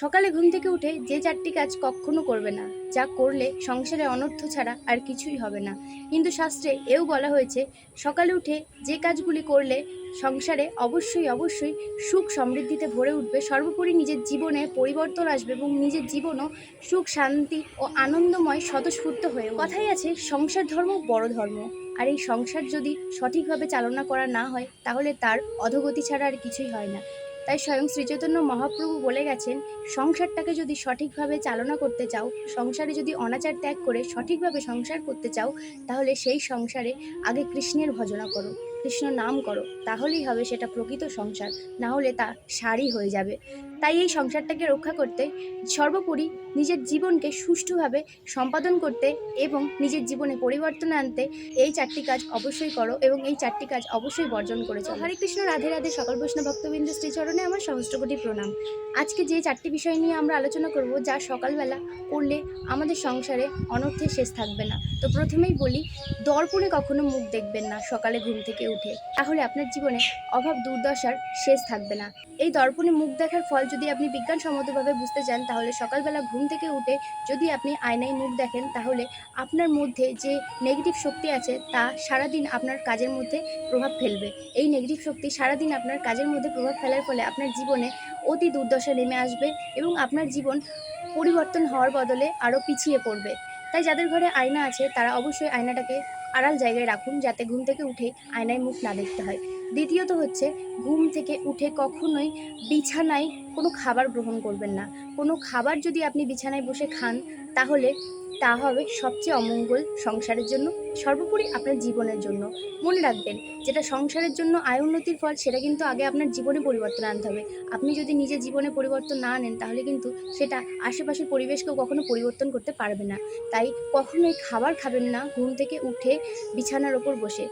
সকালে ঘুম থেকে উঠে যে চারটি কাজ কখনো করবে না, যা করলে সংসারে অনর্থ ছাড়া আর কিছুই হবে না। কিন্তু শাস্ত্রে এও বলা হয়েছে, সকালে উঠে যে কাজগুলি করলে সংসারে অবশ্যই অবশ্যই সুখ সমৃদ্ধিতে ভরে উঠবে। সর্বোপরি নিজের জীবনে পরিবর্তন আসবে এবং নিজের জীবনও সুখ, শান্তি ও আনন্দময় স্বতঃস্ফূর্ত হয়ে কথাই আছে, সংসার ধর্ম বড় ধর্ম। আর এই সংসার যদি সঠিকভাবে চালনা করা না হয়, তাহলে তার অধোগতি ছাড়া আর কিছুই হয় না। তাই স্বয়ং শ্রীচৈতন্য মহাপ্রভু বলে গেছেন, সংসারটাকে যদি সঠিকভাবে চালনা করতে চাও, সংসারে যদি অনাচার ত্যাগ করে সঠিকভাবে সংসার করতে চাও, তাহলে সেই সংসারে আগে কৃষ্ণের ভজনা করো। কৃষ্ণ নাম করো, তাহলেই হবে সেটা প্রকৃত সংসার, না হলে তা সারি হয়ে যাবে। তাই এই সংসারটাকে রক্ষা করতে সর্বোপরি নিজের জীবনকে সুষ্ঠুভাবে সম্পাদন করতে এবং নিজের জীবনে পরিবর্তন আনতে এই চারটি কাজ অবশ্যই করো এবং এই চারটি কাজ অবশ্যই বর্জন করে চলো। হরে কৃষ্ণ, রাধে রাধে, সকল বৈষ্ণব ভক্তবৃন্দ, শ্রীচরণে আমার সহস্রকোটি প্রণাম। আজকে যে চারটি বিষয় নিয়ে আমরা আলোচনা করব, যা সকালবেলা করলে আমাদের সংসারে অনর্থের শেষ থাকবে না। তো প্রথমেই বলি, দর্পণে কখনো মুখ দেখবেন না, সকালে ঘুম থেকে উঠে তাহলে আপনার জীবনে অভাব, দুর্দশার শেষ থাকবে না। এই দর্পণে মুখ দেখার ফল যদি আপনি বিজ্ঞানসম্মতভাবে বুঝতে চান, তাহলে সকালবেলা ঘুম থেকে উঠে যদি আপনি আয়নায় মুখ দেখেন, তাহলে আপনার মধ্যে যে নেগেটিভ শক্তি আছে, তা সারাদিন আপনার কাজের মধ্যে প্রভাব ফেলবে। এই নেগেটিভ শক্তি সারাদিন আপনার কাজের মধ্যে প্রভাব ফেলার ফলে আপনার জীবনে অতি দুর্দশা নেমে আসবে এবং আপনার জীবন পরিবর্তন হওয়ার বদলে আরও পিছিয়ে পড়বে। তাই যাদের ঘরে আয়না আছে, তারা অবশ্যই আয়নাটাকে আড়াল জায়গায় রাখুন যাতে ঘুম থেকে উঠে আয়নায় মুখ না দেখতে হয়। দ্বিতীয়ত হচ্ছে, ঘুম থেকে উঠে কখনোই বিছানায় কোনো খাবার গ্রহণ করবেন না। কোনো খাবার যদি আপনি বিছানায় বসে খান, তাহলে তা হবে সবচেয়ে অমঙ্গল সংসারের জন্য, সর্বোপরি আপনার জীবনের জন্য। মনে রাখবেন, যেটা সংসারের জন্য আয় উন্নতির ফল, সেটা কিন্তু আগে আপনার জীবনে পরিবর্তন আনতে হবে। আপনি যদি নিজের জীবনে পরিবর্তন না আনেন, তাহলে কিন্তু সেটা আশেপাশের পরিবেশকেও কখনো পরিবর্তন করতে পারবে না। তাই কখনোই খাবার খাবেন না, ঘুম থেকে উঠে বিছানার ওপর বসে।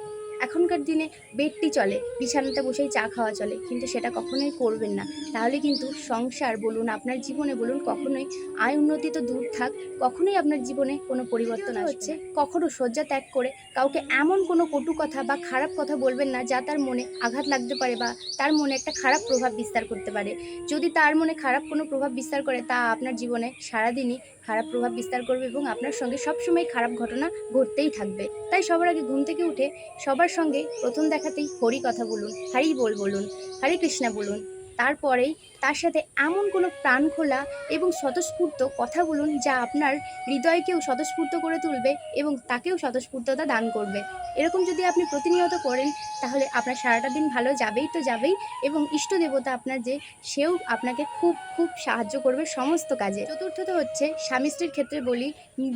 এখনকার দিনে বেডটি চলে বিছানাতে বসেই চা খাওয়া চলে কিন্তু সেটা কখনোই করবেন না। তাহলে কিন্তু সংসার বলুন আপনার জীবনে বলুন কখনোই আয় উন্নতি তো দূর থাক কখনোই আপনার জীবনে কোনো পরিবর্তন হচ্ছে। কখনো শয্যা ত্যাগ করে কাউকে এমন কোনো কটু কথা বা খারাপ কথা বলবেন না যা তার মনে আঘাত লাগতে পারে বা তার মনে একটা খারাপ প্রভাব বিস্তার করতে পারে। যদি তার মনে খারাপ কোনো প্রভাব বিস্তার করে তা আপনার জীবনে সারাদিনই খারাপ প্রভাব বিস্তার করবে এবং আপনার সঙ্গে সবসময় খারাপ ঘটনা ঘটতেই থাকবে। তাই সবার আগে ঘুম থেকে উঠে সবার সঙ্গে প্রথম দেখাতেই হরি কথা বলুন হরি বল বলুন হরে কৃষ্ণা বলুন তারপরেই তার সাথে এমন কোনো প্রাণ খোলা এবং স্বতঃস্ফূর্ত কথা বলুন যা আপনার হৃদয়কেও স্বতঃস্ফূর্ত করে তুলবে এবং তাকেও স্বতঃস্ফূর্ততা দান করবে। এরকম যদি আপনি প্রতিনিয়ত করেন, তাহলে আপনার সারাটা দিন ভালো যাবেই তো যাবেই এবং ইষ্ট দেবতা আপনার যে, সেও আপনাকে খুব খুব সাহায্য করবে সমস্ত কাজে। চতুর্থত হচ্ছে, স্বামী স্ত্রীর ক্ষেত্রে বলি,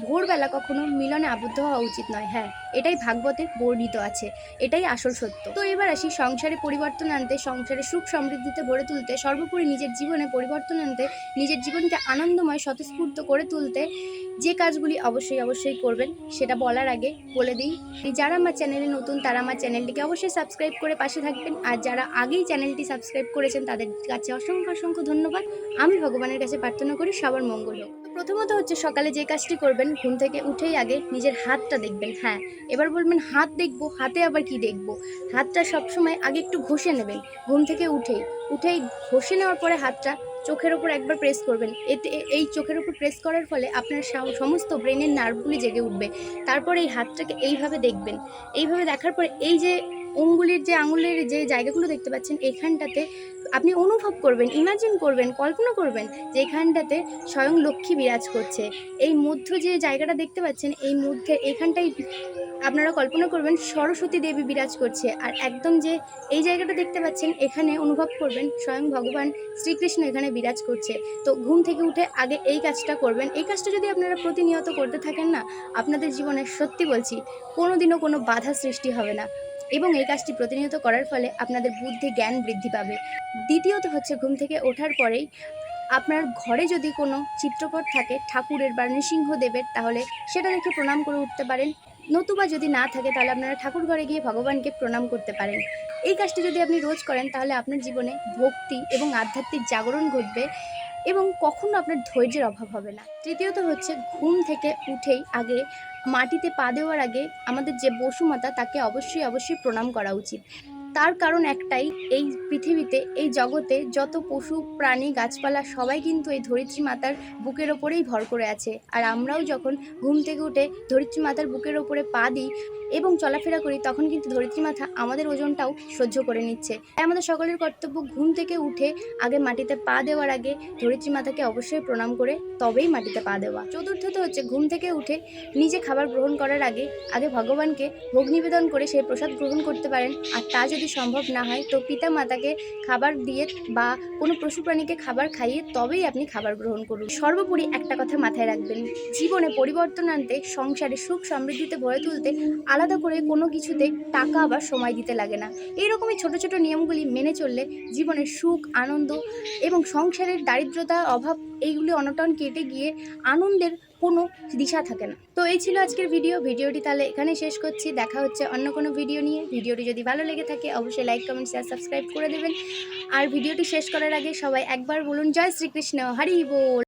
ভোরবেলা কখনো মিলনে আবদ্ধ হওয়া উচিত নয়। হ্যাঁ এটাই ভাগবতে বর্ণিত আছে, এটাই আসল সত্য। তো এবার আসি সংসারে পরিবর্তন আনতে, সংসারে সুখ সমৃদ্ধিতে ভরে তুলতে সর্বোপরি নিজের জীবনে পরিবর্তন আনতে, নিজের জীবনকে আনন্দময়, স্বতঃস্ফূর্ত করে তুলতে যে কাজগুলি অবশ্যই অবশ্যই করবেন, সেটা বলার আগে বলে দিই। যারা আমার চ্যানেলে নতুন, তারা আমার চ্যানেলটিকে অবশ্যই সাবস্ক্রাইব করে পাশে থাকবেন। আর যারা আগেই চ্যানেলটি সাবস্ক্রাইব করেছেন, তাদের কাছে অসংখ্য অসংখ্য ধন্যবাদ। আমি ভগবানের কাছে প্রার্থনা করি সবার মঙ্গল হোক। প্রথমত হচ্ছে সকালে যে কাজটি করবেন, ঘুম থেকে উঠেই আগে নিজের হাতটা দেখবেন। হ্যাঁ এবার বলবেন হাত দেখব, হাতে আবার কি দেখব? হাতটা সবসময় আগে একটু ঘষে নেবেন, ঘুম থেকে উঠেই। উঠেই ঘষে নেওয়ার পরে হাতটা চোখের ওপর একবার প্রেস করবেন। এতে এই চোখের ওপর প্রেস করার ফলে আপনার সমস্ত ব্রেনের নার্ভগুলি জেগে উঠবে। তারপরে এই হাতটাকে এইভাবে দেখবেন। এইভাবে দেখার পরে এই যে অঙ্গুলির যে আঙুলের যে জায়গাগুলো দেখতে পাচ্ছেন, এখানটাতে আপনি অনুভব করবেন ইমাজিন করবেন, কল্পনা করবেন যে এখানটাতে স্বয়ং লক্ষ্মী বিরাজ করছে। এই মধ্য যে জায়গাটা দেখতে পাচ্ছেন, এই মধ্যে এখানটাই আপনারা কল্পনা করবেন সরস্বতী দেবী বিরাজ করছে। আর একদম যে এই জায়গাটা দেখতে পাচ্ছেন, এখানে অনুভব করবেন স্বয়ং ভগবান শ্রীকৃষ্ণ এখানে বিরাজ করছে। তো ঘুম থেকে উঠে আগে এই কাজটা করবেন। এই কাজটা যদি আপনারা প্রতিনিয়ত করতে থাকেন না, আপনাদের জীবনে সত্যি বলছি কোনো দিনও কোনো বাধা সৃষ্টি হবে না। এবং এই কাজটি প্রতিনিয়ত করার ফলে আপনাদের বুদ্ধি জ্ঞান বৃদ্ধি পাবে। দ্বিতীয়ত হচ্ছে ঘুম থেকে ওঠার পরেই আপনার ঘরে যদি কোনো চিত্রপট থাকে, ঠাকুরের বা নৃসিংহদেবের, তাহলে সেটা দেখে প্রণাম করে উঠতে পারেন। নতুবা যদি না থাকে, তাহলে আপনারা ঠাকুর ঘরে গিয়ে ভগবানকে প্রণাম করতে পারেন। এই কাজটি যদি আপনি রোজ করেন, তাহলে আপনার জীবনে ভক্তি এবং আধ্যাত্মিক জাগরণ ঘটবে। এবং কখনো আপনার ধৈর্যের অভাব হবে না। তৃতীয়ত হচ্ছে ঘুম থেকে উঠেই আগে মাটিতে পা দেওয়ার আগে আমাদের যে বসুমাতা তাকে অবশ্যই অবশ্যই প্রণাম করা উচিত। তার কারণ একটাই, এই পৃথিবীতে, এই জগতে যত পশু, প্রাণী, গাছপালা, সবাই কিন্তু এই ধরিত্রী মাতার বুকের ওপরেই ভর করে আছে। আর আমরাও যখন ঘুম থেকে উঠে ধরিত্রী মাতার বুকের ওপরে পা দিই এবং চলাফেরা করি, তখন কিন্তু ধরিত্রী মাথা আমাদের ওজনটাও সহ্য করে নিচ্ছে। তাই আমাদের সকলের কর্তব্য ঘুম থেকে উঠে আগে মাটিতে পা দেওয়ার আগে ধরিত্রী মাতাকে অবশ্যই প্রণাম করে তবেই মাটিতে পা দেওয়া। চতুর্থত হচ্ছে ঘুম থেকে উঠে নিজে খাবার গ্রহণ করার আগে আগে ভগবানকে ভোগ নিবেদন করে সেই প্রসাদ গ্রহণ করতে পারেন। আর তা যদি সম্ভব না হয়, তো পিতা মাতাকে খাবার দিয়ে বা কোনো পশু প্রাণীকে খাবার খাইয়ে তবেই আপনি খাবার গ্রহণ করুন। সর্বোপরি একটা কথা মাথায় রাখবেন, জীবনে পরিবর্তন আনতে, সংসারে সুখ সমৃদ্ধিতে ভরে তুলতে আলাদা করে কোনো কিছুতে টাকা আবার সময় দিতে লাগে না। এইরকমই ছোট ছোট নিয়মগুলি মেনে চললে জীবনের সুখ, আনন্দ এবং সংসারের দারিদ্রতা, অভাব এইগুলি অনটন কেটে গিয়ে আনন্দের কোনো দিশা থাকে না। তো এই ছিল আজকের ভিডিও। ভিডিওটি তাহলে এখানে শেষ করছি। দেখা হচ্ছে অন্য কোনো ভিডিও নিয়ে। ভিডিওটি যদি ভালো লেগে থাকে, অবশ্যই লাইক, কমেন্ট শেয়ার সাবস্ক্রাইব করে দেবেন। আর ভিডিওটি শেষ করার আগে সবাই একবার বলুন, জয় শ্রীকৃষ্ণ, হরি বল।